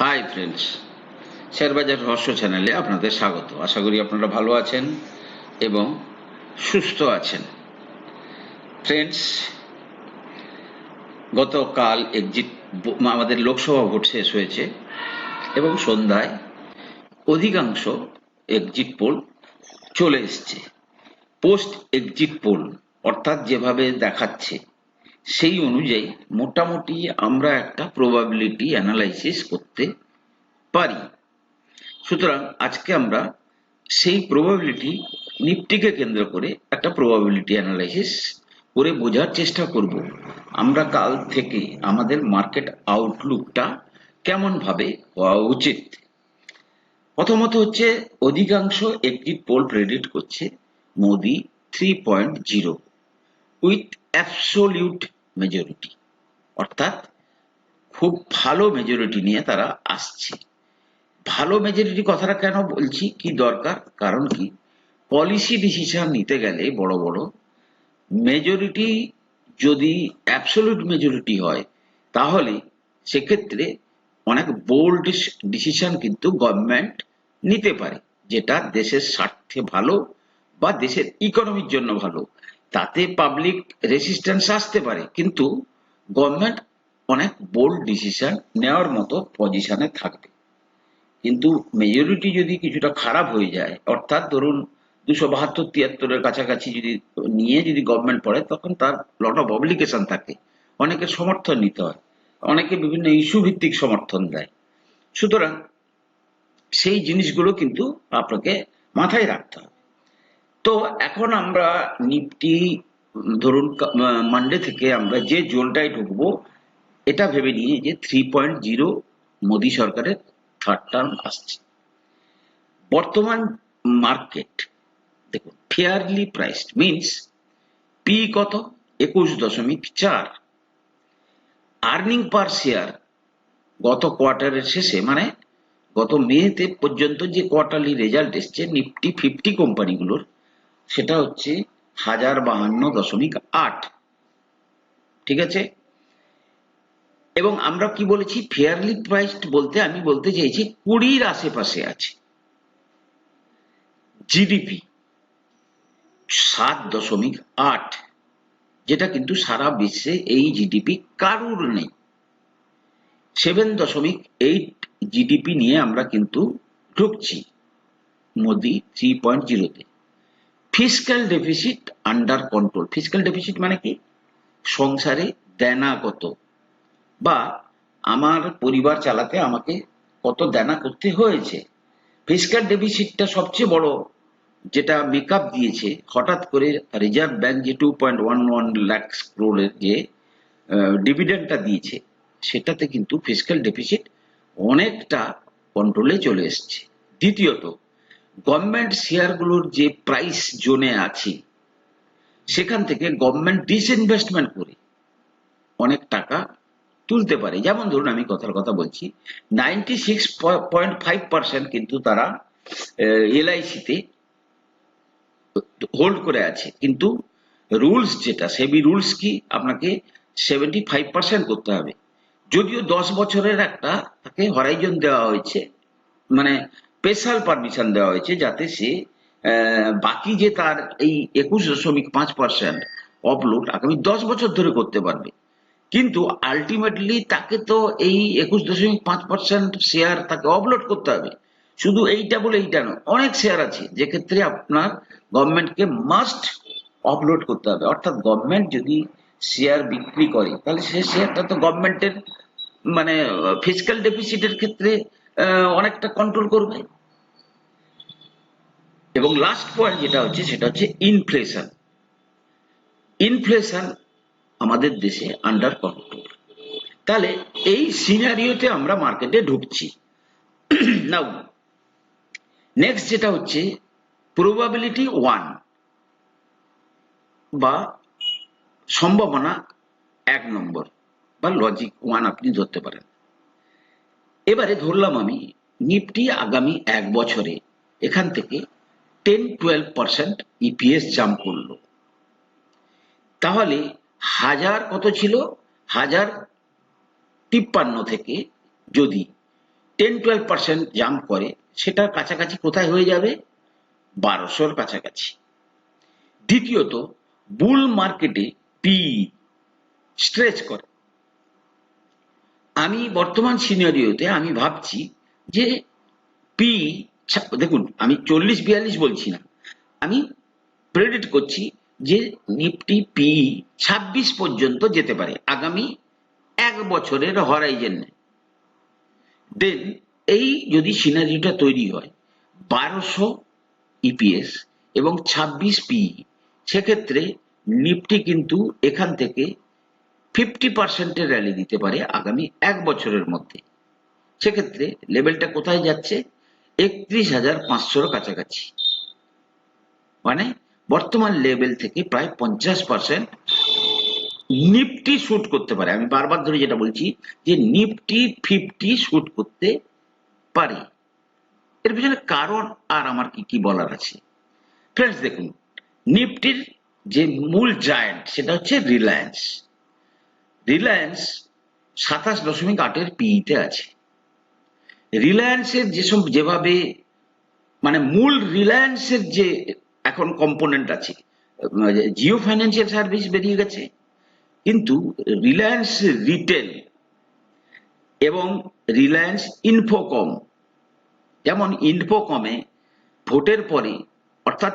Hi friends শেয়ারবাজার রহস্য চ্যানেলে আপনাদের স্বাগত। আশা করি আপনারা ভালো আছেন এবং সুস্থ আছেন। ফ্রেন্ডস গতকাল এক্সিট আমাদের লোকসভা ভোট শেষ হয়েছে এবং সন্ধ্যায় অধিকাংশ এক্সিট পোল চলে এসছে। পোস্ট এক্সিট পোল অর্থাৎ যেভাবে দেখাচ্ছে সেই অনুযায়ী মোটামুটি আমরা একটা প্রবাবিলিটি অ্যানালাইসিস করতে পারি। সুতরাং আজকে আমরা সেই প্রবাবিলিটি নিফটিকে কেন্দ্র করে একটা প্রবাবিলিটি অ্যানালাইসিস করে বোঝার চেষ্টা করব। আমরা কাল থেকে আমাদের মার্কেট আউটলুকটা কেমন ভাবে হওয়া উচিত? প্রথমত হচ্ছে অধিকাংশ একটি পোল প্রেডিক্ট করছে Modi three point zero with absolute majority অর্থাৎ খুব ভালো মেজরিটি নিয়ে তারা আসছে। ভালো মেজরিটি কথাটা কেন বলছি? কি দরকার? কারণ কি? পলিসি ডিসিশন নিতে গেলে বড় বড় মেজরিটি যদি অ্যাবসোলিউট মেজরিটি হয়, তাহলে সেক্ষেত্রে অনেক বোল্ড ডিসিশন কিন্তু গভর্নমেন্ট নিতে পারে, যেটা দেশের স্বার্থে ভালো বা দেশের ইকোনমির জন্য ভালো। তাতে পাবলিক রেসিস্ট্যান্স আসতে পারে, কিন্তু গভর্নমেন্ট অনেক বোল্ড ডিসিশন নেওয়ার মতো পজিশনে থাকবে। কিন্তু মেজরিটি যদি কিছুটা খারাপ হয়ে যায়, অর্থাৎ ধরুন দুশো বাহাত্তর, তিয়াত্তরের কাছাকাছি যদি নিয়ে যদি গভর্নমেন্ট পড়ে, তখন তার লট অফ অবলিগেশন থাকে। অনেকে সমর্থন নিতে হয়, অনেকে বিভিন্ন ইস্যু ভিত্তিক সমর্থন দেয়। সুতরাং সেই জিনিসগুলো কিন্তু আপনাকে মাথায় রাখতে হবে। তো এখন আমরা নিফটি ধরুন মানডে থেকে আমরা যে জোনটায় ঢুকবো, এটা ভেবে নিয়ে যে থ্রি পয়েন্ট জিরো মোদি সরকারের থার্ড টার্ম আসছে। বর্তমান মার্কেট দেখুন ফেয়ারলি প্রাইসড মিনস পি কত? একুশ দশমিক চার। আর্নিং পার শেয়ার গত কোয়ার্টারের শেষে মানে গত মেতে পর্যন্ত যে কোয়ার্টারলি রেজাল্ট এসছে নিফটি ফিফটি কোম্পানিগুলোর সেটা হচ্ছে হাজার বাহান্ন দশমিক আট। ঠিক আছে? এবং আমরা কি বলেছি? ফেয়ারলি প্রাইসড বলতে আমি বলতে চাইছি কুড়ির আশেপাশে আছে। জিডিপি সাত দশমিক আট, যেটা কিন্তু সারা বিশ্বে এই জিডিপি কারুর নেই। সেভেন দশমিক এইট জিডিপি নিয়ে আমরা কিন্তু ঢুকছি। মোদি থ্রি পয়েন্ট জিরোতে fiscal deficit under control fiscal deficit মানে কি? সংসারে দেনা কত বা আমার পরিবার চালাতে আমাকে কত দেনা করতে হয়েছে। ফিসক্যাল ডেফিসিটটা সবচেয়ে বড় যেটা মেকআপ দিয়েছে, হঠাৎ করে রিজার্ভ ব্যাংক যে two point one one lakhs ক্রোড়ের যে ডিভিডেন্ডটা দিয়েছে, সেটাতে কিন্তু ফিসক্যাল ডেফিসিট অনেকটা কন্ট্রোলে চলে এসছে। দ্বিতীয়ত গভর্নমেন্ট শেয়ারগুলোর যে প্রাইস জোনে আছে, সেখান থেকে গভর্নমেন্ট ডিসইনভেস্টমেন্ট করে অনেক টাকা তুলতে পারে। যেমন ধরুন, আমি কথার কথা বলছি ninety six point five percent কিন্তু তারা এলআইসিতে হোল্ড করে আছে। কিন্তু রুলস যেটা সেবি রুলস কি? আপনাকে সেভেন্টি ফাইভ পার্সেন্ট করতে হবে। যদিও দশ বছরের একটা তাকে হরাইজন দেওয়া হয়েছে মানে স্পেশাল পারমিশন দেওয়া হয়েছে যাতে সে বাকি যে তার এই একুশ দশমিক পাঁচ পার্সেন্ট অপলোড আগামী দশ বছর ধরে করতে পারবে। কিন্তু আলটিমেটলি তাকে তো এই একুশ দশমিক পাঁচ পার্সেন্ট শেয়ার তাকে অপলোড করতে হবে। শুধু এইটা বলে এইটা নয়, অনেক শেয়ার আছে। যে ক্ষেত্রে আপনার গভর্নমেন্টকে মাস্ট অপলোড করতে হবে। অর্থাৎ গভর্নমেন্ট যদি শেয়ার বিক্রি করে, তাহলে সে শেয়ারটা তো গভর্নমেন্টের মানে ফিজিক্যাল ডেফিসিটের ক্ষেত্রে অনেকটা কন্ট্রোল করবে। এবং লাস্ট পয়েন্ট যেটা হচ্ছে, সেটা হচ্ছে ইনফ্লেশন ইনফ্লেশন আমাদের দেশে আন্ডার কন্ট্রোল তাহলে এই সিনারিওতে আমরা মার্কেটে ঢুকছি। নাও নেক্সট যেটা হচ্ছে প্রবাবিলিটি ওয়ান বা সম্ভাবনা এক নম্বর বা লজিক ওয়ান আপনি ধরতে পারেন। এবারে ধরলাম আমি নিফটি আগামী এক বছরে এখান থেকে ten twelve percent EPS jump করল। তাহলে হাজার কত ছিল? হাজার তিপ্পান্ন থেকে যদি টেন টুয়েলভ পার্সেন্ট জাম্প করে, সেটার কাছাকাছি কোথায় হয়ে যাবে? বারোশোর কাছাকাছি। দ্বিতীয়ত বুল মার্কেটে পি স্ট্রেচ করে। আমি বর্তমান সিনারিওতে আমি ভাবছি যে পি দেখুন, আমি চল্লিশ বিয়াল্লিশ বলছি না। আমি প্রেডিক্ট করছি যে নিফটি পি ছাব্বিশ পর্যন্ত যেতে পারে আগামী এক বছরের হরাইজেনে দেন এই যদি সিনারিওটা তৈরি হয়, বারোশো ইপিএস এবং ছাব্বিশ পি সেক্ষেত্রে নিফটি কিন্তু এখান থেকে ফিফটি পার্সেন্টের র্যালি দিতে পারে আগামী এক বছরের মধ্যে। সেক্ষেত্রে লেভেলটা কোথায় যাচ্ছে? একত্রিশ হাজার পাঁচশোর কাছাকাছি। মানে বর্তমান লেভেল থেকে প্রায় পঞ্চাশ পার্সেন্ট নিফটি শুট করতে পারে। আমি বারবার ধরে যেটা বলছি যে নিফটি ফিফটি শুট করতে পারে। এর পিছনে কারণ আর আমার কি কি বলার আছে? ফ্রেন্ডস দেখুন, নিফটির যে মূল জায়ান্ট সেটা হচ্ছে রিলায়েন্স রিলায়েন্স সাতাশ দশমিক আটের পিইতে আছে। রিলায়েন্সের যেসব যেভাবে মানে মূল রিলায়েন্সের যে এখন কম্পোনেন্ট আছে জিও ফাইন্যান্সিয়াল সার্ভিস বেরিয়ে গেছে, কিন্তু রিলায়েন্স রিটেল এবং রিলায়েন্স ইনফোকম যেমন ইনফোকমে ভোটের পরে, অর্থাৎ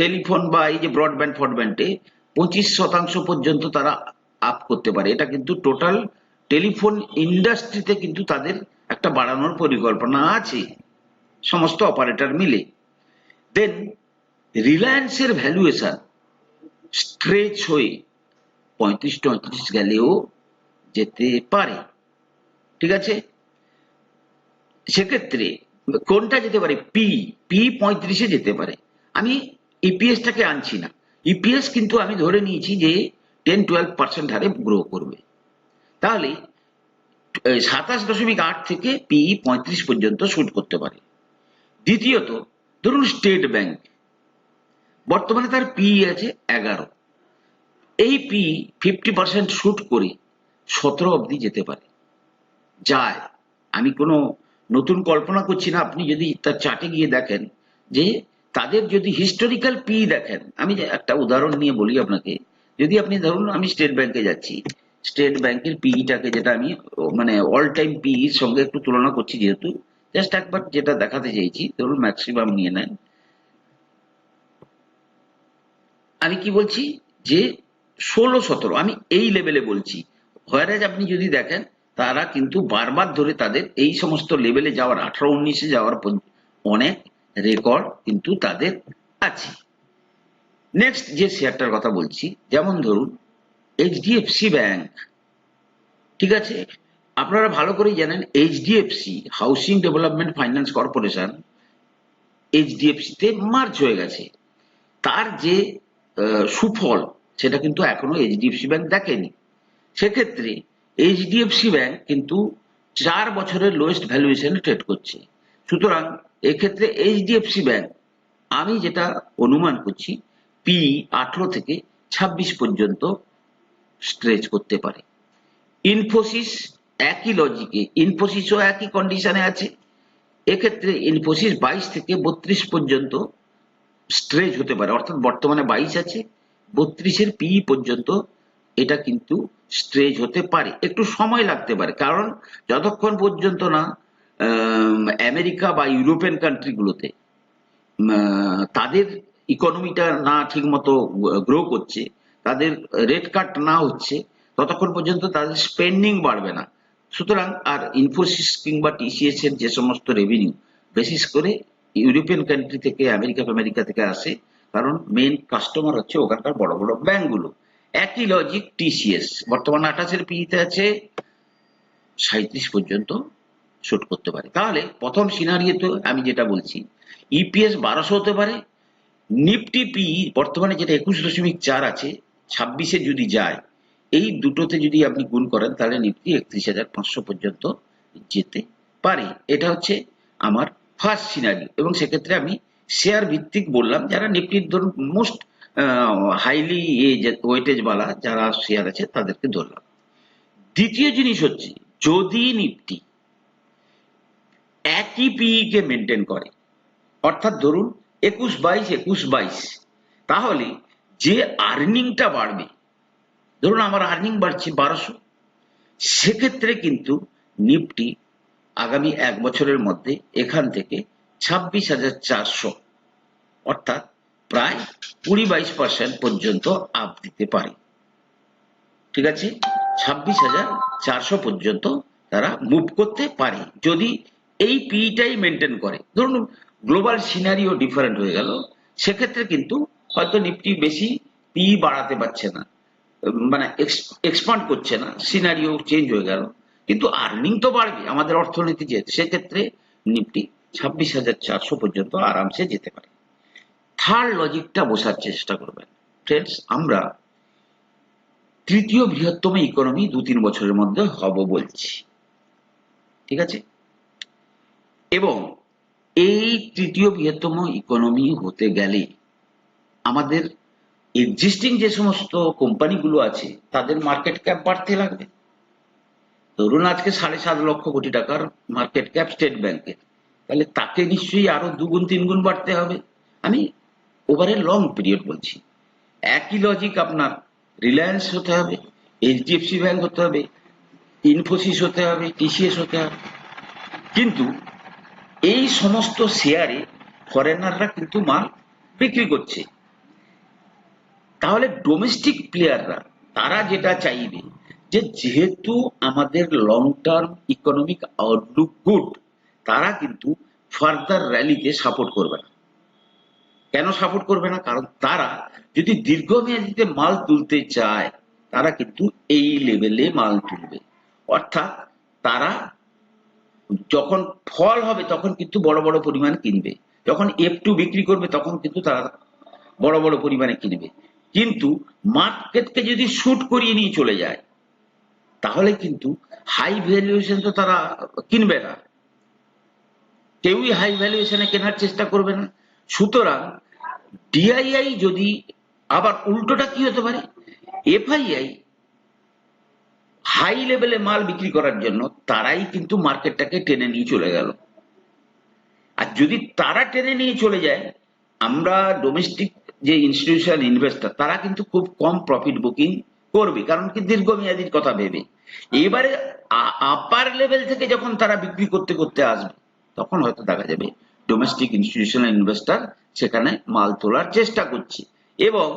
টেলিফোন বা এই যে ব্রডব্যান্ড ফ্রডব্যান্ডে পঁচিশ শতাংশ পর্যন্ত তারা আপ করতে পারে। এটা কিন্তু টোটাল টেলিফোন ইন্ডাস্ট্রিতে কিন্তু তাদের একটা বাড়ানোর পরিকল্পনা আছে। সমস্ত অপারেটর মিলে। দেন রিলায়েন্সের ভ্যালুয়েশন স্ট্রেচ হয়ে পঁয়ত্রিশ টয়ত্রিশ গেলেও যেতে পারে। ঠিক আছে? সেক্ষেত্রে কোনটা যেতে পারে? পি পি পঁয়ত্রিশে যেতে পারে। আমি ইপিএসটাকে আনছি না। ইপিএস কিন্তু আমি ধরে নিয়েছি যে টেন টুয়েলভ পার্সেন্ট হারে গ্রো করবে। তাহলে সাতাশ দশমিক আট থেকে পি পঁয়ত্রিশ পর্যন্ত শুট করতে পারে। দ্বিতীয়ত, ধরুন স্টেট ব্যাংক বর্তমানে তার পি আছে এগারো। এই পি ফিফটি পার্সেন্ট শুট করে সতেরো অবধি যেতে পারে। যায়। আমি কোনো নতুন কল্পনা করছি না, আপনি যদি তার চার্টে গিয়ে দেখেন যে তাদের যদি হিস্টোরিক্যাল পি দেখেন, আমি একটা উদাহরণ নিয়ে বলি আপনাকে যদি আপনি ধরুন, আমি স্টেট ব্যাংকে যাচ্ছি স্টেট ব্যাংকের পিইটাকে যেটা আমি মানে অল টাইম পিইর সঙ্গে একটু তুলনা করছি যেহেতু জাস্ট একবার যেটা দেখাতে চাইছি, ধরুন ম্যাক্সিমাম নিয়ে নেন। আমি কি বলছি? যে ষোলো, সতেরো, আমি এই লেভেলে বলছি। হয়ারাজ আপনি যদি দেখেন, তারা কিন্তু বারবার ধরে তাদের এই সমস্ত লেভেলে যাওয়ার, আঠারো, উনিশে যাওয়ার অনেক রেকর্ড কিন্তু তাদের আছে। নেক্সট যে শেয়ারটার কথা বলছি, যেমন ধরুন এইচডিএফসি ব্যাংক ঠিক আছে? আপনারা ভালো করেই জানেন HDFC housing development finance corporation এইচডিএফসিতে merge হয়ে গেছে। তার যে সুফল, সেটা কিন্তু এখনও এইচডিএফসি ব্যাংক দেখেনি। সেক্ষেত্রে এইচডিএফসি ব্যাংক কিন্তু চার বছরের লোয়েস্ট ভ্যালুয়েশনে ট্রেড করছে। সুতরাং এক্ষেত্রে এইচডিএফসি ব্যাংক আমি যেটা অনুমান করছি পি আঠেরো থেকে ছাব্বিশ পর্যন্ত স্ট্রেচ করতে পারে। ইনফোসিস একই লজিকে ইনফোসিসও একই কন্ডিশনে আছে। এক্ষেত্রে ইনফোসিস বাইশ থেকে বত্রিশ পর্যন্ত স্ট্রেচ হতে পারে। অর্থাৎ বর্তমানে বাইশ আছে, বত্রিশের পি পর্যন্ত এটা কিন্তু স্ট্রেচ হতে পারে। একটু সময় লাগতে পারে, কারণ যতক্ষণ পর্যন্ত না আমেরিকা বা ইউরোপিয়ান কান্ট্রিগুলোতে তাদের ইকোনমিটা না ঠিক মতো গ্রো করছে, তাদের রেট কাট না হচ্ছে, ততক্ষণ পর্যন্ত তাদের স্পেন্ডিং বাড়বে না। সুতরাং আর ইনফোসিস কিংবা টিসিএস এর যে সমস্ত রেভিনিউ বিশেষ করে ইউরোপিয়ান কান্ট্রি থেকে আমেরিকা আমেরিকা থেকে আসে, কারণ মেন কাস্টমার হচ্ছে ওখানকার বড় বড় ব্যাংকগুলো। একই লজিক টিসিএস বর্তমানে আঠাশের পিতে আছে সাঁত্রিশ পর্যন্ত শুট করতে পারে। তাহলে প্রথম সিনারিওতে আমি যেটা বলছি ইপিএস বারোশো হতে পারে নিফটি পি বর্তমানে যেটা একুশ দশমিক চার আছে, ছাব্বিশে যদি যায়, এই দুটোতে যদি আপনি গুণ করেন, তাহলে নিফটি একত্রিশ হাজার পাঁচশো পর্যন্ত যেতে পারে। এটা হচ্ছে আমার ফার্স্ট সিনারি এবং সেক্ষেত্রে আমি শেয়ার ভিত্তিক বললাম, যারা নিফটির ধরুন মোস্ট হাইলি ওয়েটেজ বালা, যারা শেয়ার আছে, তাদেরকে ধরলাম। দ্বিতীয় জিনিস হচ্ছে, যদি নিফটি একই পিই কে মেনটেন করে, অর্থাৎ ধরুন একুশ বাইশ একুশ বাইশ। তাহলে যে আর্নিংটা বাড়বে, ধরুন আমার আর্নিং বাড়ছে বারোশো, সেক্ষেত্রে কিন্তু নিফটি আগামী এক বছরের মধ্যে এখান থেকে ছাব্বিশ হাজার চারশো, অর্থাৎ প্রায় কুড়ি বাইশ পার্সেন্ট পর্যন্ত আপ দিতে পারে। ঠিক আছে? ছাব্বিশ হাজার চারশো পর্যন্ত তারা মুভ করতে পারে। যদি এই পিটাই মেনটেন করে, ধরুন গ্লোবাল সিনারিও ডিফারেন্ট হয়ে গেল। সেক্ষেত্রে কিন্তু হয়তো নিফটি বেশি পি বাড়াতে পারছে না। মানে এক্সপান্ড করছে না। সিনারিও চেঞ্জ হয়ে গেল। কিন্তু আর্নিং তো বাড়বে। আমাদের অর্থনীতি যে সেক্ষেত্রে নিফটি ছাব্বিশ হাজার চারশো পর্যন্ত আরামসে যেতে পারে। থার্ড লজিকটা বোঝার চেষ্টা করবেন। ফ্রেন্ডস আমরা তৃতীয় বৃহত্তম ইকোনমি দু তিন বছরের মধ্যে হব বলছি। ঠিক আছে? এবং এই তৃতীয় বৃহত্তম ইকোনমি হতে গেলে আমাদের এক্সিস্টিং যে সমস্ত কোম্পানিগুলো আছে, তাদের মার্কেট ক্যাপ বাড়তে লাগবে। ধরুন আজকে সাড়ে সাত লক্ষ কোটি টাকার মার্কেট ক্যাপ স্টেট ব্যাংকের তাহলে তাকে নিশ্চয়ই আরও দুগুণ তিন গুণ বাড়তে হবে। আমি ওভারে লং পিরিয়ড বলছি। একই লজিক আপনার রিলায়েন্স হতে হবে এইচডিএফসি ব্যাংক হতে হবে ইনফোসিস হতে হবে টিসিএস হতে হবে। কিন্তু এই সমস্ত শেয়ারে ফরেনাররা কিন্তু মাল বিক্রি করছে। তাহলে ডোমেস্টিক প্লেয়াররা তারা যেটা চাইবে যে যেহেতু আমাদের long term economic outlook good তারা কিন্তু ফার্দার র্যালিতে সাপোর্ট করবে না। কেন সাপোর্ট করবে না? কারণ তারা যদি দীর্ঘমেয়াদীতে মাল তুলতে চায়, তারা কিন্তু এই লেভেলে মাল তুলবে। অর্থাৎ তারা যখন ফল হবে, তখন কিন্তু বড় বড় পরিমাণ কিনবে। যখন এফ টু বিক্রি করবে, তখন কিন্তু তারা বড় বড় পরিমাণে কিনবে। কিন্তু মার্কেটকে যদি শুট করিয়ে নিয়ে চলে যায়, তাহলে কিন্তু হাই ভ্যালুয়েশন তো তারা কিনবে না। কেউই হাই ভ্যালুয়েশনে কেনার চেষ্টা করবে না। সুতরাং ডিআইআই যদি আবার উল্টোটা কি হতে পারে? এফআইআই হাই লেভেলে মাল বিক্রি করার জন্য তারাই কিন্তু মার্কেটটাকে টেনে নিয়ে চলে গেল। আর যদি তারা টেনে নিয়ে চলে যায়, আমরা ডোমেস্টিক যে ইনস্টিটিউশনাল ইনভেস্টর তারা কিন্তু খুব কম প্রফিট বুকিং করবে, কারণ কি দীর্ঘমেয়াদীর কথা ভেবে। এবারে আপার লেভেল থেকে যখন তারা বিক্রি করতে করতে আসবে, তখন হয়তো দেখা যাবে ডোমেস্টিক ইনস্টিটিউশনাল ইনভেস্টর সেখানে মাল তোলার চেষ্টা করছে। এবং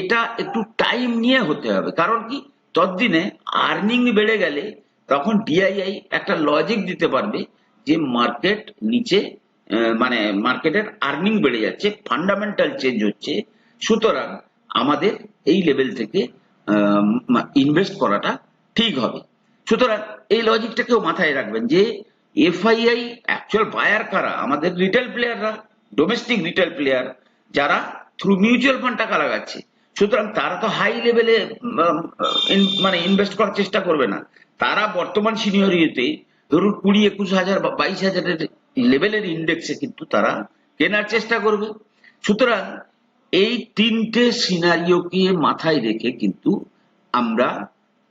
এটা একটু টাইম নিয়ে হতে হবে, কারণ কি ততদিনে আর্নিং বেড়ে গেলে তখন ডিআইআই একটা লজিক দিতে পারবে যে মার্কেট নিচে মানে মার্কেটের আর্নিং বেড়ে যাচ্ছে ফান্ডামেন্টাল চেঞ্জ হচ্ছে। সুতরাং আমাদের এই লেভেল থেকে ইনভেস্ট করাটা ঠিক হবে। সুতরাং এই লজিকটাকেও মাথায় রাখবেন যে এফআইআই অ্যাকচুয়াল বায়ার কারা? আমাদের রিটেল প্লেয়াররা ডোমেস্টিক রিটেল প্লেয়ার যারা থ্রু মিউচুয়াল ফান্ড টাকা লাগাচ্ছে। সুতরাং তারা তো হাই লেভেলে মানে ইনভেস্ট করার চেষ্টা করবে না। তারা বর্তমান সিনিয়রিতে ধরুন কুড়ি, একুশ হাজার বা বাইশ হাজারের লেভেলের ইন্ডেক্সে কিন্তু তারা কেনার চেষ্টা করবে। সুতরাং এই তিনটে সিনারিওকে মাথায় রেখে কিন্তু আমরা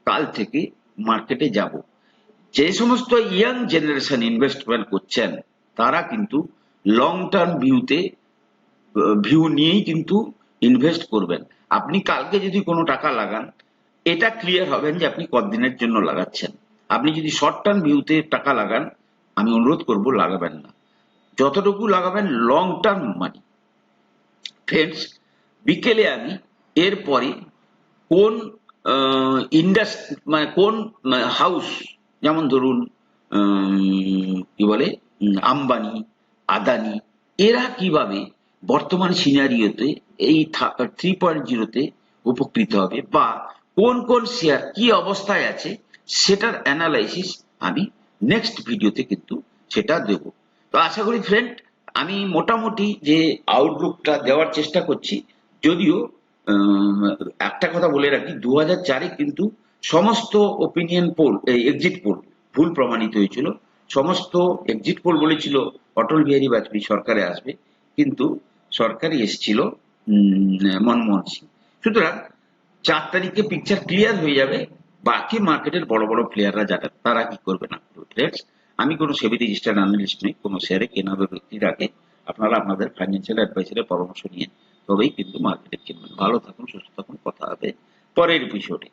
কাল থেকে মার্কেটে যাব। যে সমস্ত ইয়াং জেনারেশন ইনভেস্টমেন্ট করছেন, তারা কিন্তু লং টার্ম ভিউতে ভিউ নিয়েই কিন্তু ইনভেস্ট করবেন। আপনি কালকে যদি কোনো টাকা লাগান, এটা ক্লিয়ার হবেন যে আপনি কতদিনের জন্য লাগাচ্ছেন। আপনি যদি শর্ট টার্ম ভিউতে টাকা লাগান, আমি অনুরোধ করব লাগাবেন না। যতটুকু লাগাবেন লং টার্ম মানি ফ্রেন্ডস বিকেলে আমি, এরপরে কোন ইন্ডাস্ট মানে কোন হাউস যেমন ধরুন কি বলে আম্বানি, আদানি, এরা কীভাবে বর্তমান সিনারিওতে এই থ্রি পয়েন্ট জিরোতে উপকৃত হবে বা কোন কোন শেয়ার কি অবস্থায় আছে সেটার অ্যানালাইসিস আমি নেক্সট ভিডিওতে কিন্তু সেটা দেব। তো আশা করি ফ্রেন্ড আমি মোটামুটি যে আউটলুকটা দেওয়ার চেষ্টা করছি, যদিও একটা কথা বলে রাখি দু চারে কিন্তু সমস্ত ওপিনিয়ন পোল এক্সিট পোল ভুল প্রমাণিত হয়েছিল। সমস্ত এক্সিট পোল বলেছিল, অটল বিহারী বাজপেয়ী সরকারে আসবে, কিন্তু সরকারই এসেছিল মনমোহন সিং। সুতরাং চার তারিখে পিকচার ক্লিয়ার হয়ে যাবে, বাকি মার্কেটের বড় বড় প্লেয়াররা যারা তারা কি করবে না আমি কোনো সেবি রেজিস্টার্ড অ্যানালিস্ট নই, কোনো শেয়ারে কেনা বা বিক্রির আগে আপনারা আপনাদের ফাইন্যান্সিয়াল অ্যাডভাইসারের পরামর্শ নিয়ে তবেই কিন্তু মার্কেটে কিনবেন। ভালো থাকুন, সুস্থ থাকুন, কথা হবে পরের এপিসোডে